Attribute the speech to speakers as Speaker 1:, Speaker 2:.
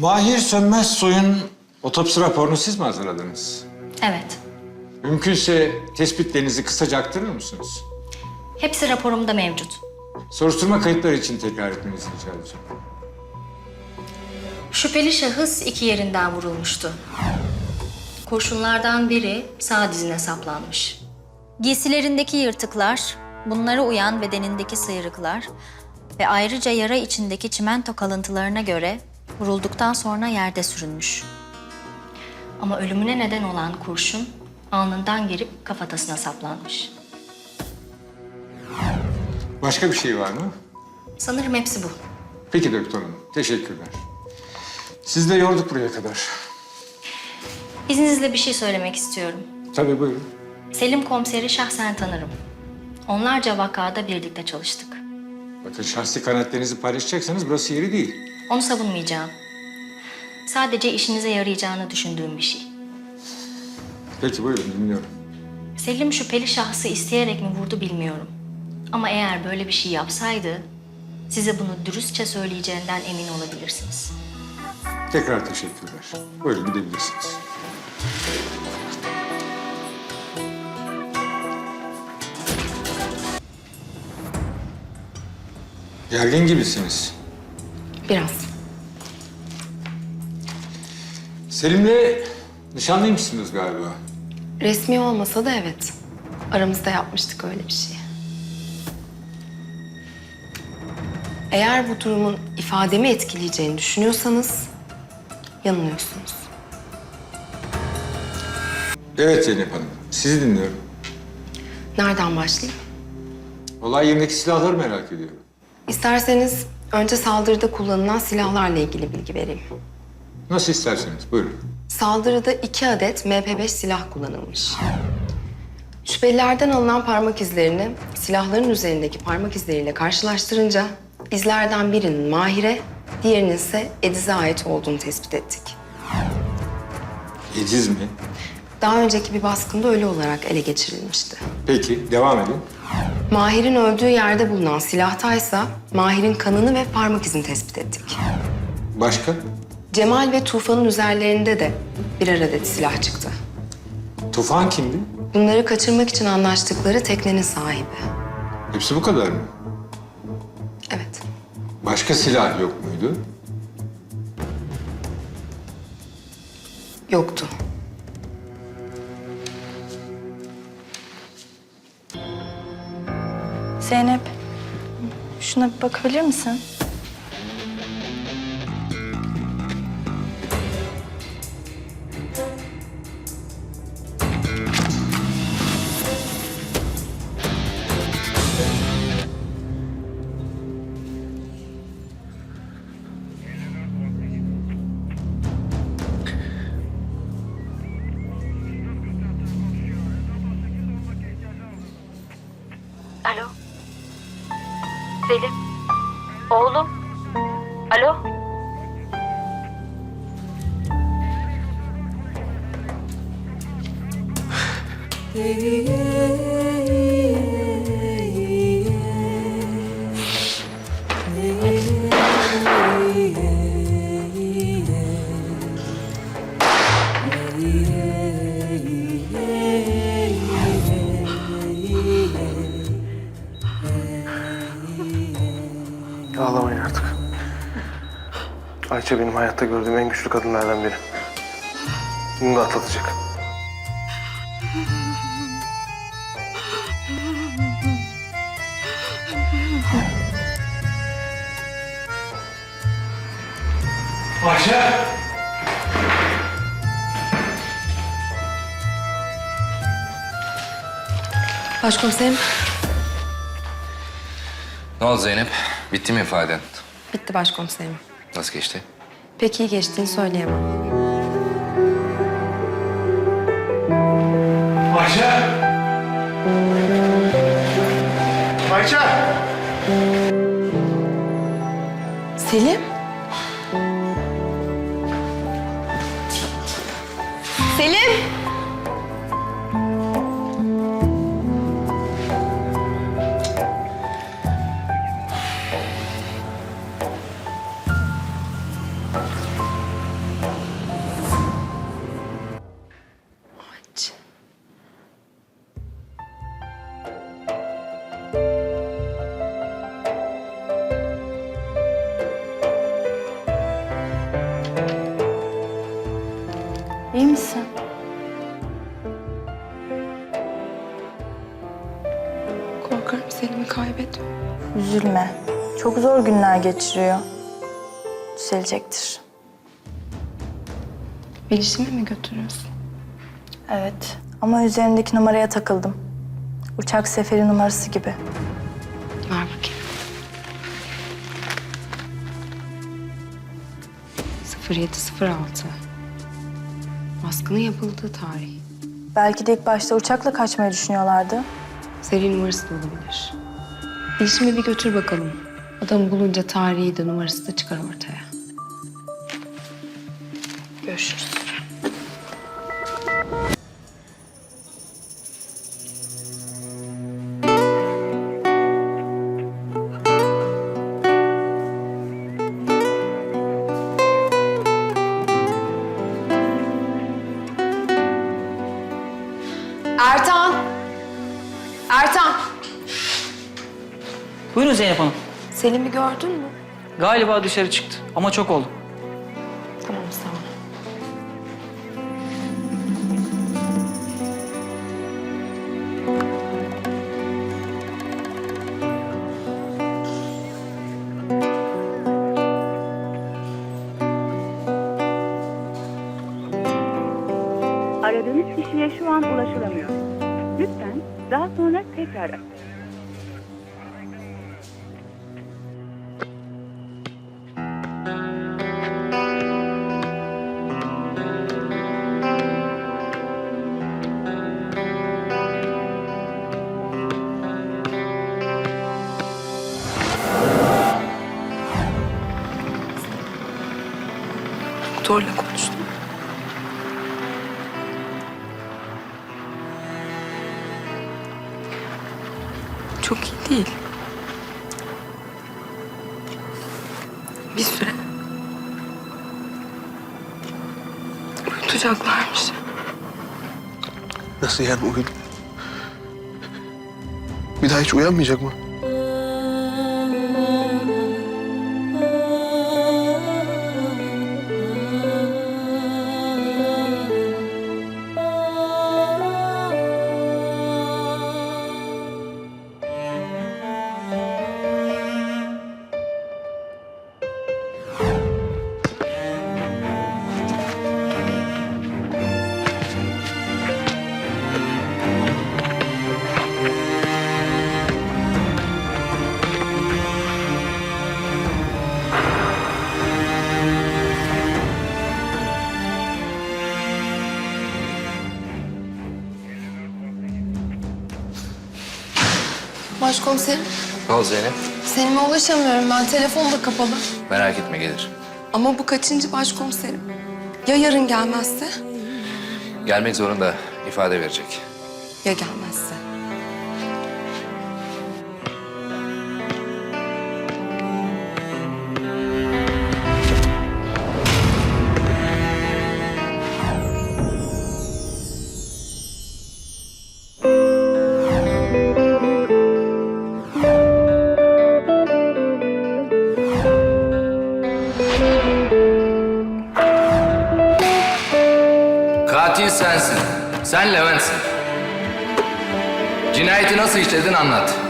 Speaker 1: Mahir Sönmez Soy'un otopsi raporunu siz mi hazırladınız?
Speaker 2: Evet.
Speaker 1: Mümkünse tespitlerinizi kısaca aktarır mısınız?
Speaker 2: Hepsi raporumda mevcut.
Speaker 1: Soruşturma kayıtları için tekrar etmenizi rica edeceğim.
Speaker 2: Şüpheli şahıs iki yerinden vurulmuştu. Kurşunlardan biri sağ dizine saplanmış. Giysilerindeki yırtıklar, bunlara uyan bedenindeki sıyrıklar ve ayrıca yara içindeki çimento kalıntılarına göre vurulduktan sonra yerde sürünmüş. Ama ölümüne neden olan kurşun alnından girip kafatasına saplanmış.
Speaker 1: Başka bir şey var mı?
Speaker 2: Sanırım hepsi bu.
Speaker 1: Peki doktor hanım, teşekkürler. Siz de yorduk buraya kadar.
Speaker 2: İzninizle bir şey söylemek istiyorum.
Speaker 1: Tabii buyurun.
Speaker 2: Selim komiseri şahsen tanırım. Onlarca vakada birlikte çalıştık.
Speaker 1: Bakın şahsi kanaatlerinizi paylaşacaksanız burası yeri değil.
Speaker 2: Onu savunmayacağım. Sadece işinize yarayacağını düşündüğüm bir şey.
Speaker 1: Peki buyurun dinliyorum.
Speaker 2: Selim şüpheli şahsı isteyerek mi vurdu bilmiyorum. Ama eğer böyle bir şey yapsaydı, size bunu dürüstçe söyleyeceğinden emin olabilirsiniz.
Speaker 1: Tekrar teşekkürler. Buyurun gidebilirsiniz. Gergin gibisiniz.
Speaker 3: Biraz.
Speaker 1: Selim'le nişanlıymışsınız galiba.
Speaker 3: Resmi olmasa da evet. Aramızda yapmıştık öyle bir şey. Eğer bu durumun ifademi etkileyeceğini düşünüyorsanız yanılıyorsunuz.
Speaker 1: Evet Zeynep Hanım, sizi dinliyorum.
Speaker 3: Nereden başlayayım?
Speaker 1: Olay yerindeki silahları merak ediyorum.
Speaker 3: İsterseniz önce saldırıda kullanılan silahlarla ilgili bilgi vereyim.
Speaker 1: Nasıl isterseniz, buyurun.
Speaker 3: Saldırıda iki adet MP5 silah kullanılmış. Şüphelilerden alınan parmak izlerini silahların üzerindeki parmak izleriyle karşılaştırınca izlerden birinin Mahir'e, diğerinin ise Ediz'e ait olduğunu tespit ettik.
Speaker 1: Ediz mi?
Speaker 3: Daha önceki bir baskında ölü olarak ele geçirilmişti.
Speaker 1: Peki, devam edin.
Speaker 3: Mahir'in öldüğü yerde bulunan silahtaysa Mahir'in kanını ve parmak izini tespit ettik.
Speaker 1: Başka?
Speaker 3: Cemal ve Tufan'ın üzerlerinde de birer adet silah çıktı.
Speaker 1: Tufan kimdi?
Speaker 3: Bunları kaçırmak için anlaştıkları teknenin sahibi.
Speaker 1: Hepsi bu kadar mı?
Speaker 3: Evet.
Speaker 1: Başka silah yok muydu?
Speaker 3: Yoktu.
Speaker 4: Zeynep, şuna bir bakabilir misin?
Speaker 5: Alo. Selim. Oğlum. Alo.
Speaker 6: Ağlamayın artık. Ayça benim hayatta gördüğüm en güçlü kadınlardan biri. Bunu da atlatacak. Ayşe!
Speaker 3: Başkomiserim,
Speaker 7: Ne oldu Zeynep? Bitti mi ifaden?
Speaker 3: bitti başkomiserim.
Speaker 7: Nasıl geçti?
Speaker 3: Pek iyi geçtiğini söyleyemem.
Speaker 6: Ayşe! Ayşe!
Speaker 3: Selim? Selim!
Speaker 4: Üzülme. Çok zor günler geçiriyor. Düzelecektir.
Speaker 3: Bilişime mi götürüyorsun?
Speaker 4: Evet. Ama üzerindeki numaraya takıldım. Uçak seferi numarası gibi.
Speaker 3: Ver bakayım. 0706. Baskının yapıldığı tarih.
Speaker 4: Belki de ilk başta uçakla kaçmayı düşünüyorlardı.
Speaker 3: Seri numarası da olabilir. Bilişime bir götür bakalım. Adamı bulunca tarihi de numarası da çıkar ortaya. Görüşürüz. Ertan! Ertan!
Speaker 8: Buyurun Zeynep Hanım.
Speaker 3: Selim'i gördün mü?
Speaker 8: Galiba dışarı çıktı ama çok oldu.
Speaker 3: Tamam sağ ol.
Speaker 9: Aradığınız kişiye şu an ulaşılamıyor. Lütfen daha sonra tekrar
Speaker 3: Doktorla konuştum. Çok iyi değil. Bir süre uyutacaklarmış.
Speaker 6: Nasıl yani uyudu? Bir daha hiç uyanmayacak mı?
Speaker 3: Başkomiserim,
Speaker 7: Ne oldu Zeynep?
Speaker 3: Selim'e ulaşamıyorum ben. Telefon da kapalı.
Speaker 7: Merak etme gelir.
Speaker 3: Ama bu kaçıncı başkomiserim? Ya yarın gelmezse?
Speaker 7: Gelmek zorunda. ifade verecek.
Speaker 3: Ya gelmezse?
Speaker 7: Sen Levent'sin. Cinayeti nasıl işledin anlat.